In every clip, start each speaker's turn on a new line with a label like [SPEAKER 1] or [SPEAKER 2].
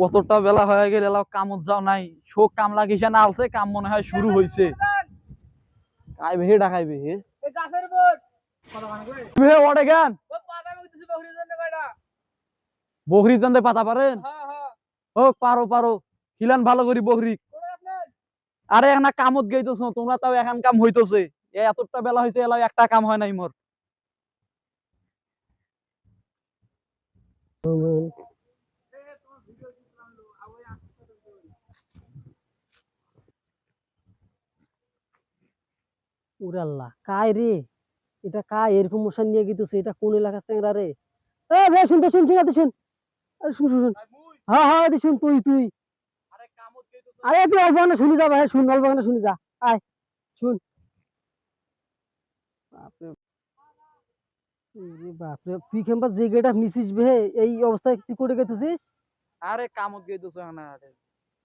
[SPEAKER 1] কতটা বেলা হয়ে গেল এলাও কামত যাও নাই। শোক কাম লাগিছে না আলছে কাম মনে হয় শুরু হইছে। খাইবে হে ডাকাইবে হে। বকরি দান্দে পাতা পারেন ও পারো পারো। খিলান ভালো করি বকরি। আরে এখন কামত গেইতেছ তোমরা তাও এখন কাম হইতেছে। এতটা বেলা হয়েছে এলাও একটা কাম হয় নাই মোর।
[SPEAKER 2] উরাল্লাহ কায় রে? এটা কায় এরকম মশান নিয়ে গিয়েছে এটা কোন এলাকার চ্যাংরা রে? এ ভাই শুন তো শুন শুন শুন। আরে শুন শুন হ্যাঁ হ্যাঁ শুন তুই তুই।
[SPEAKER 1] আরে
[SPEAKER 2] তুই অল্প শুনি যা ভাই শুন অল্প শুনি যা। আয় শুন। বাপরে তুই কেমবা যে গেটা নিছিস বে? এই অবস্থায় তুই করে গেছিস
[SPEAKER 1] আরে কামত গেইতেছ না আরে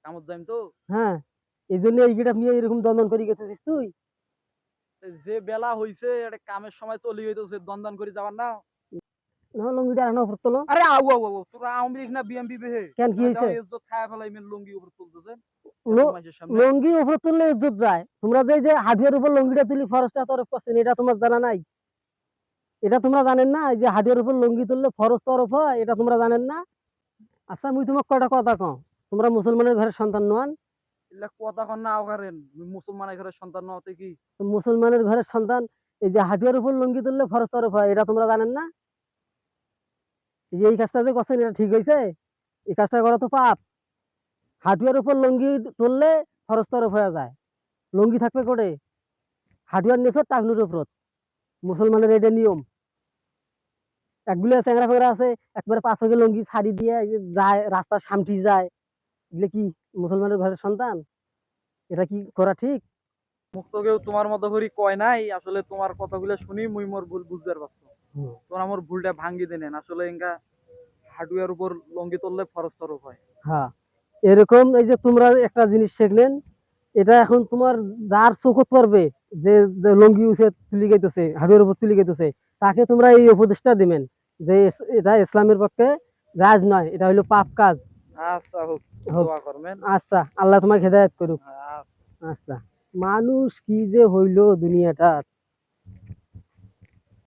[SPEAKER 1] কামত যাইম তো?
[SPEAKER 2] হ্যাঁ। এই জন্য এই গেটা নিয়ে এরকম দন্দন করে গেছিস তুই?
[SPEAKER 1] যে বেলা হইছে এটা কামের সময় চলি গেছে দন্দন করে যাবার না।
[SPEAKER 2] না লঙ্গিটা উপর তোলো।
[SPEAKER 1] আরে আউ আউ আউ তোরা আওয়ামী লীগ না বিএমপি বেহে
[SPEAKER 2] কেন কি হয়েছে
[SPEAKER 1] ইজ্জত খায় ফেলাই মেন লুঙ্গি উপর
[SPEAKER 2] উপরে তুললে ইজ্জত যায়। তোমরা যে যে হাডিয়ার উপর লঙ্গিটা তুলি ফরেস্টটা তরফ করছেন এটা তোমার জানা নাই? এটা তোমরা জানেন না? যে হাডিয়ার উপর লঙ্গি তুললে ফরজ তরফ হয় এটা তোমরা জানেন না? আচ্ছা মুই তোমাক কয়টা কথা কও? তোমরা মুসলমানের ঘরের সন্তান নন।
[SPEAKER 1] মুসলমানের ঘরের সন্তান
[SPEAKER 2] এই যে হাডিয়ার উপর লঙ্গি তুললে ফরজ তরফ হয়, এটা তোমরা জানেন না? যে এই কাজটা যে করছেন, এটা ঠিক হয়েছে এই কাজটা করা তো পাপ। হাটুয়ার উপর লঙ্গি তুললে ফরজ তরফ হয়ে যায়। লঙ্গি থাকবে করে হাটুয়ার নিচে টাকনুর উপরত। মুসলমানের এটা নিয়ম। একগুলো চ্যাংরা ফেংরা আছে, একবারে পাঁচ হয়ে লঙ্গি ছাড়ি দিয়ে যায়, রাস্তার সামটি যায়। এগুলো কি মুসলমানের ঘরের সন্তান? এটা কি করা ঠিক?
[SPEAKER 1] মুক্ত কেউ তোমার মতো করি কয় নাই। আসলে তোমার কথাগুলো শুনি মুই মোর ভুল বুঝতে পারছ। তোমরা মোর ভুলটা ভাঙ্গি দেনেন আসলে এঙ্গা হাডুয়ার উপর লঙ্গি তুললে ফরজ তরফ হয়।
[SPEAKER 2] হ্যাঁ। এরকম এই যে তোমরা একটা জিনিস শিখলেন এটা এখন তোমার যার চোখত পড়বে যে যে লঙ্গি উঠে তুলি গাইতেছে হাড়ুয়ার উপর তুলি গাইতেছে তাকে তোমরা এই উপদেশটা দিবেন যে এটা ইসলামের পক্ষে রাজ নয় এটা হলো পাপ কাজ।
[SPEAKER 1] আচ্ছা হোক
[SPEAKER 2] হোক।
[SPEAKER 1] দোয়া করবেন।
[SPEAKER 2] আচ্ছা আল্লাহ তোমাকে হেদায়ত করুক।
[SPEAKER 1] আচ্ছা।
[SPEAKER 2] আচ্ছা। মানুষ কি যে হইল দুনিয়াটা